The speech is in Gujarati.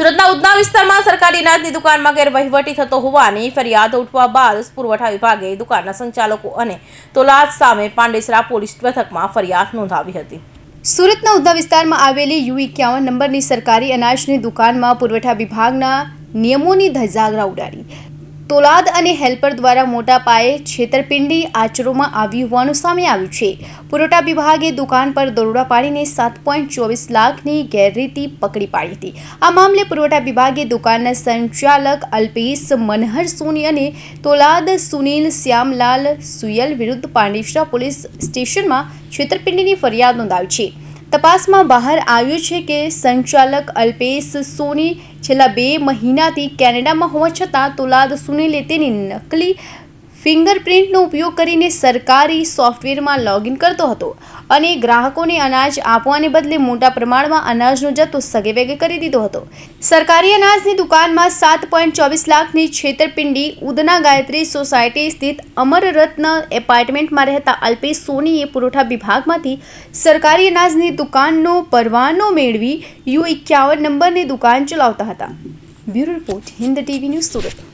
સુરતના ઉધના વિસ્તારમાં સરકારી અનાજની દુકાનમાં ગેરવહીવટી થતો હોવાની ફરિયાદ ઉઠવા બાદ પુરવઠા વિભાગે દુકાનના સંચાલકો અને તોલાદ સામે પાંડેસરા પોલીસ મથકમાં ફરિયાદ નોંધાવી હતી. સુરતના ઉધના વિસ્તારમાં આવેલી યુ ઇક્યાવન નંબરની સરકારી અનાજની દુકાનમાં પુરવઠા વિભાગના નિયમોની ધજાગરા ઉડાડી. તોલાદ અને હેલ્પર દ્વારા મોટા પાયે છેતરપિંડી આચરોમાં આવી હોવાનું સામે આવ્યું છે. પુરવઠા વિભાગે દુકાન પર દરોડા પાડીને સાત પોઈન્ટ ચોવીસ લાખની ગેરરીતિ પકડી પાડી હતી. આ મામલે પુરવઠા વિભાગે દુકાનના સંચાલક અલ્પેશ મનહર સોની અને તોલાદ સુનિલ શ્યામલાલ સુયલ વિરુદ્ધ પાંડેસરા પોલીસ સ્ટેશનમાં છેતરપિંડીની ફરિયાદ નોંધાવી છે. તપાસમાં બહાર આવ્યું છે કે સંચાલક અલ્પેશ સોની છેલ્લા બે મહિનાથી કેનેડામાં હોવા છતાં તોલાદ સુનિલે તેની નકલી ફિંગરપ્રિન્ટનો ઉપયોગ કરીને સરકારી સોફ્ટવેરમાં લોગિન કરતો હતો અને ગ્રાહકોને અનાજ આપવાને બદલે મોટા પ્રમાણમાં અનાજનો જથ્થો સગેવેગે કરી દીધો હતો. સરકારી અનાજની દુકાનમાં સાત પોઈન્ટ ચોવીસ લાખની છેતરપિંડી ઉદના ગાયત્રી સોસાયટી સ્થિત અમરરત્ન એપાર્ટમેન્ટમાં રહેતા અલ્પેશ સોનીએ પુરવઠા વિભાગમાંથી સરકારી અનાજની દુકાનનો પરવાનો મેળવી યુ એકાવન નંબરની દુકાન ચલાવતા હતા. Bureau report Hind TV news Surat.